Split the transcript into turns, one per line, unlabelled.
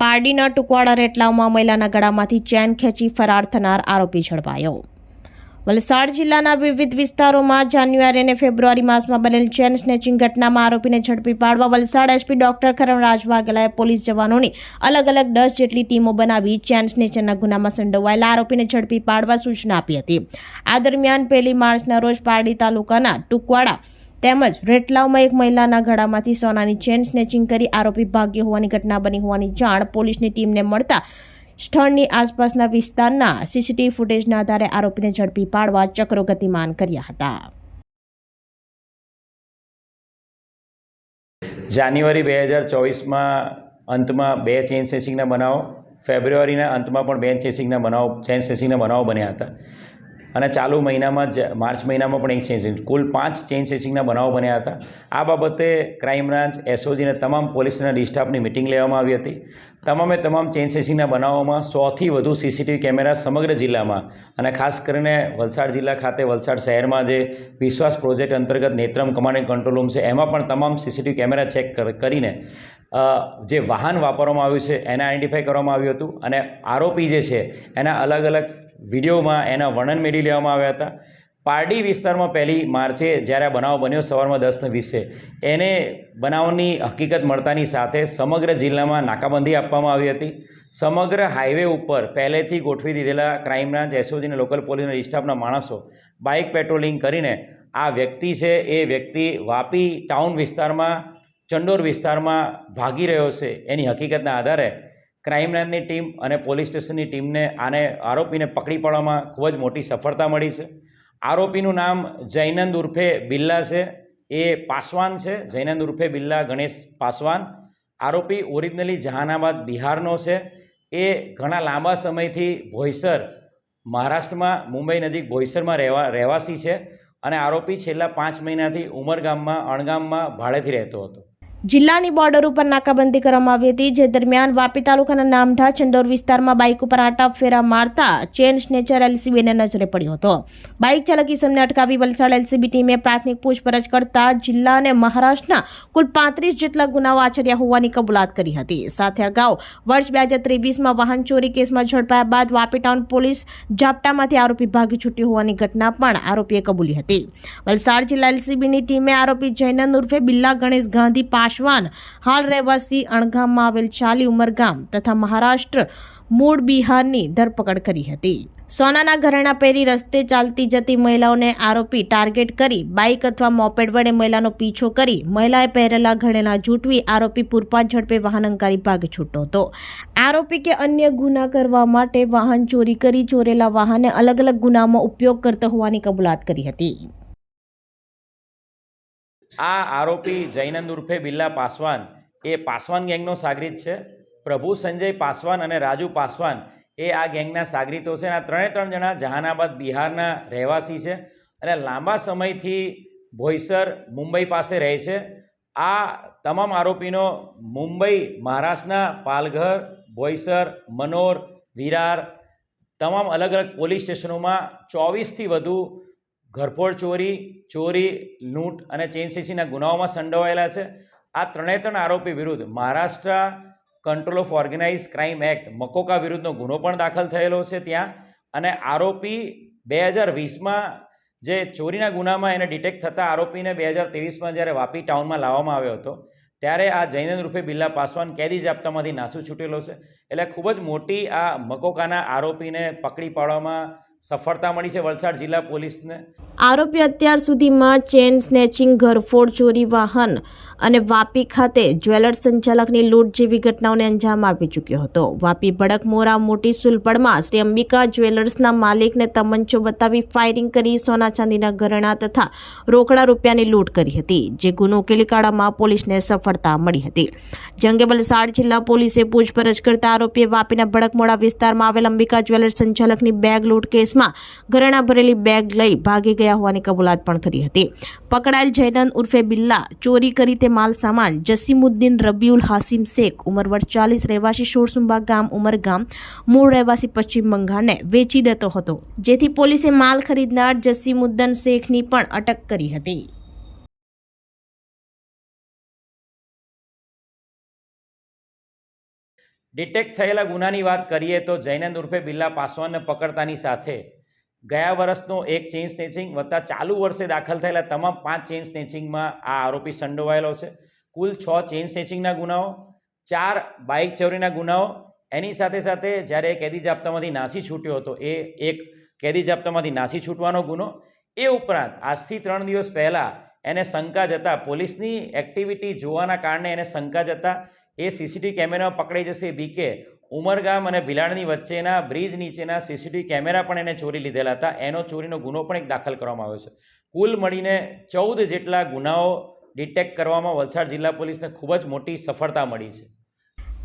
પારડીના ટુકવાડા રેટલાવમાં મહિલાના ગળામાંથી ચેન ખેંચી ફરાર થનાર આરોપી ઝડપાયો. વલસાડ જિલ્લાના વિવિધ વિસ્તારોમાં જાન્યુઆરી અને ફેબ્રુઆરી માસમાં બનેલ ચેન સ્નેચિંગ ઘટનામાં આરોપીને ઝડપી પાડવા વલસાડ એસપી ડોક્ટર કરણરાજ વાઘેલાએ પોલીસ જવાનોની અલગ અલગ દસ જેટલી ટીમો બનાવી ચેન સ્નેચરના ગુનામાં સંડોવાયેલા આરોપીને ઝડપી પાડવા સૂચના આપી હતી. આ દરમિયાન પહેલી માર્ચના રોજ પારડી તાલુકાના ટુકવાડા તેમજ રેટલાવમાં એક મહિલાના ગળામાંથી સોનાની ચેન સ્નેચિંગ કરી આરોપી ભાગ્ય હોવાની ઘટના બની હોવાની જાણ પોલીસની ટીમને મળતા સ્થળની આસપાસના વિસ્તારના સીસીટીવી ફૂટેજના આધારે આરોપીને ઝડપી પાડવા ચક્રો ગતિમાન કર્યા હતા.
જાન્યુઆરી બે હજાર ચોવીસમાં અંતમાં બે ચેન સેસિંગના બનાવો, ફેબ્રુઆરીના અંતમાં પણ બે ચેસિંગના બનાવો, ચેન સેસિંગના બનાવો બન્યા હતા. અને ચાલુ મહિનામાં જ, માર્ચ મહિનામાં પણ એક ચેઇન સ્નેચિંગ કુલ પાંચ ચેઇન સ્નેચિંગના બનાવો બન્યા હતા. આ બાબતે ક્રાઇમ બ્રાન્ચ એસઓજીને તમામ પોલીસના ડિસ્ટાફની મિટિંગ લેવામાં આવી હતી. તમામે તમામ ચેઇન સ્નેચિંગના બનાવોમાં સોથી વધુ સીસીટીવી કેમેરા સમગ્ર જિલ્લામાં અને ખાસ કરીને વલસાડ જિલ્લા ખાતે વલસાડ શહેરમાં જે વિશ્વાસ પ્રોજેક્ટ અંતર્ગત નેત્રમ કમાન્ડ કંટ્રોલ રૂમ છે, એમાં પણ તમામ સીસીટીવી કેમેરા ચેક કરીને જે વાહન વાપરવામાં આવ્યું છે, એને આઈડેન્ટિફાઈ કરવામાં આવ્યું હતું અને આરોપી જે છે, એના અલગ અલગ વિડીયોમાં એના વર્ણન મેળવી લેવામાં આવ્યા હતા. પારડી વિસ્તારમાં પહેલી માર્ચે જ્યારે આ બનાવ બન્યો, સવારમાં દસને વીસે, એને બનાવની હકીકત મળતાની સાથે સમગ્ર જિલ્લામાં નાકાબંધી આપવામાં આવી હતી. સમગ્ર હાઈવે ઉપર પહેલેથી ગોઠવી દીધેલા ક્રાઇમ બ્રાન્ચ એસઓજી અને લોકલ પોલીસના સ્ટાફના માણસો બાઇક પેટ્રોલિંગ કરીને આ વ્યક્તિ છે, એ વ્યક્તિ વાપી ટાઉન વિસ્તારમાં ચંડોર વિસ્તારમાં ભાગી રહ્યો છે. એની હકીકતના આધારે ક્રાઇમ બ્રાન્ચની ટીમ અને પોલીસ સ્ટેશનની ટીમને આને આરોપીને પકડી પાડવામાં ખૂબ જ મોટી સફળતા મળી છે. આરોપીનું નામ જૈનંદ ઉર્ફે બિલ્લા છે. એ પાસવાન છે. જૈનંદ ઉર્ફે બિલ્લા ગણેશ પાસવાન. આરોપી ઓરિજિનલી જહાનાબાદ બિહારનો છે. એ ઘણા લાંબા સમયથી ભોયસર મહારાષ્ટ્રમાં, મુંબઈ નજીક ભોયસરમાં રહેવા, રહેવાસી છે અને આરોપી છેલ્લા પાંચ મહિનાથી ઉમરગામમાં, અણગામમાં ભાડેથી રહેતો હતો.
જિલ્લાની બોર્ડર ઉપર નાકાબંધી કરવામાં આવી હતી. જે દરમિયાન વાપી તાલુકાના નામઢા, ચંદોર વિસ્તારમાં બાઇક ઉપર આટા ફેરા મારતા ચેન સ્નેચર એલસીબીને નજરે પડ્યો હતો. બાઇક ચાલક ઇસમને અટકાવી વલસાડ એલસીબી ટીમે પ્રાથમિક પૂછપરછ કરતા જિલ્લા અને મહારાષ્ટ્રના કુલ પાંત્રીસ જેટલા ગુનાઓ આચર્યા હોવાની કબૂલાત કરી હતી. સાથે અગાઉ વર્ષ બે હજાર ત્રેવીસમાં વાહન ચોરી કેસમાં ઝડપાયા બાદ વાપી ટાઉન પોલીસ ઝાપટામાંથી આરોપી ભાગી છૂટ્યો હોવાની ઘટના પણ આરોપીએ કબૂલી હતી. વલસાડ જિલ્લા એલસીબીની ટીમે આરોપી જૈનંદ ઉર્ફે બિલ્લા ગણેશ ગાંધી પાશવાન હાલ રહેવાસી અણગામમાં આવેલ ચાલી ઉમરગામ તથા મહારાષ્ટ્ર મૂળ બિહારની ધરપકડ કરી હતી. સોનાના ઘરેણા પહેરી રસ્તે ચાલતી જતી મહિલાઓને આરોપી ટાર્ગેટ કરી બાઇક અથવા મોપેડ વડે મહિલાનો પીછો કરી મહિલાએ પહેરેલા ઘરેણા જૂટવી આરોપી પૂરપાટ ઝડપે વાહન અંકારી ભાગ છૂટો હતો. આરોપી કે અન્ય ગુના કરવા માટે વાહન ચોરી કરી ચોરેલા વાહનને અલગ અલગ ગુનામાં ઉપયોગ કરતો હોવાની કબૂલાત કરી હતી.
આ આરોપી જૈનંદ ઉર્ફે બિલ્લા પાસવાન. એ પાસવાન ગેંગનો સાગરીત છે. પ્રભુ સંજય પાસવાન અને રાજુ પાસવાન એ આ ગેંગના સાગરીતો છે આ ત્રણે ત્રણ જણા જહાનાબાદ બિહારના રહેવાસી છે અને લાંબા સમયથી ભોઈસર મુંબઈ પાસે રહે છે. આ તમામ આરોપીનો મુંબઈ, મહારાષ્ટ્રના પાલઘર, ભોઈસર, મનોર, વિરાર, તમામ અલગ અલગ પોલીસ સ્ટેશનોમાં ચોવીસથી વધુ ઘરફોડ ચોરી ચોરી, લૂંટ અને ચેન સીસીના ગુનાઓમાં સંડોવાયેલા છે. આ ત્રણેય ત્રણ આરોપી વિરુદ્ધ Maharashtra control of organize crime act MCOCA વિરુદ્ધનો ગુનો પણ દાખલ થયેલો છે ત્યાં. અને આરોપી બે હજાર વીસમાં જે ચોરીના ગુનામાં એને ડિટેક્ટ થતા આરોપીને બે હજાર ત્રેવીસમાં જ્યારે વાપી ટાઉનમાં લાવવામાં આવ્યો હતો, ત્યારે આ જૈનન રૂપે બિલ્લા પાસવાન કેદી જાપ્તામાંથી નાસું છૂટેલો છે. એટલે ખૂબ જ મોટી આ મકોકાના આરોપીને પકડી પાડવામાં સફળતા મળી છે વલસાડ જિલ્લા પોલીસને.
આરોપી અત્યાર સુધીમાં ચેન, સ્નેચિંગ, ઘરફોડ, ચોરી વાહન અને વાપી ખાતે જ્વેલર્સ સંચાલકની લૂંટ જેવી ઘટનાઓને અંજામ આપી ચૂક્યો હતો. વાપી ભડક મોરા મોટી સુલપડમાં શ્રી અંબિકા જ્વેલર્સના માલિકને તમંચો બતાવી ફાયરિંગ કરી સોના ચાંદીના ઘરેણા તથા રોકડા રૂપિયાની લૂંટ કરી હતી, જે ગુનો ઉકેલી પોલીસને સફળતા મળી હતી. જંગે વલસાડ જિલ્લા પોલીસે પૂછપરછ કરતા આરોપીએ વાપીના ભડકમોડા વિસ્તારમાં આવેલ અંબિકા જ્વેલર્સ સંચાલકની બેગ લૂંટ કેસમાં ઘરેણા ભરેલી બેગ લઈ ભાગી ગયા હોવાની કબૂલાત પણ કરી હતી. પકડાયેલ જૈનન ઉર્ફે બિલ્લા ચોરી કરી તે માલ સામાન જસીમુદ્દીન રબીઉલ હાસિમ શેખ, ઉંમર વર્ષ ચાલીસ, રહેવાસી શોરસુંબા ગામ, ઉમર ગામ, મૂળ રહેવાસી પશ્ચિમ બંગાળને વેચી દેતો હતો, જેથી પોલીસે માલ ખરીદનાર જસીમુદ્દીન શેખની પણ અટક કરી હતી.
ડિટેક્ટ થયેલા ગુનાની વાત કરીએ તો જૈનંદ ઉર્ફે બિલ્લા પાસવાનને પકડતાની સાથે ગયા વર્ષનો એક ચેઇન સ્નેચિંગ વત્તા ચાલુ વર્ષે દાખલ થયેલા તમામ પાંચ ચેઇન સ્નેચિંગમાં આ આરોપી સંડોવાયેલો છે. કુલ છ ચેઇન સ્નેચિંગના ગુનાઓ, ચાર બાઇક ચોરીના ગુનાઓ, એની સાથે સાથે જ્યારે કેદી જાપ્તામાંથી નાસી છૂટ્યો હતો એ એક કેદી જાપ્તામાંથી નાસી છૂટવાનો ગુનો. એ ઉપરાંત આજથી ત્રણ દિવસ પહેલાં એને શંકા જતા પોલીસની એક્ટિવિટી જોવાના કારણે એને શંકા જતાં એ સીસીટીવી કેમેરામાં પકડાઈ જશે બીકે ઉમરગામ અને ભિલાડની વચ્ચેના બ્રિજ નીચેના સીસીટીવી કેમેરા પણ એને ચોરી લીધેલા હતા. એનો ચોરીનો ગુનો પણ એક દાખલ કરવામાં આવ્યો છે. કુલ મળીને ચૌદ જેટલા ગુનાઓ ડિટેક્ટ કરવામાં વલસાડ જિલ્લા પોલીસને ખૂબ જ મોટી સફળતા મળી છે.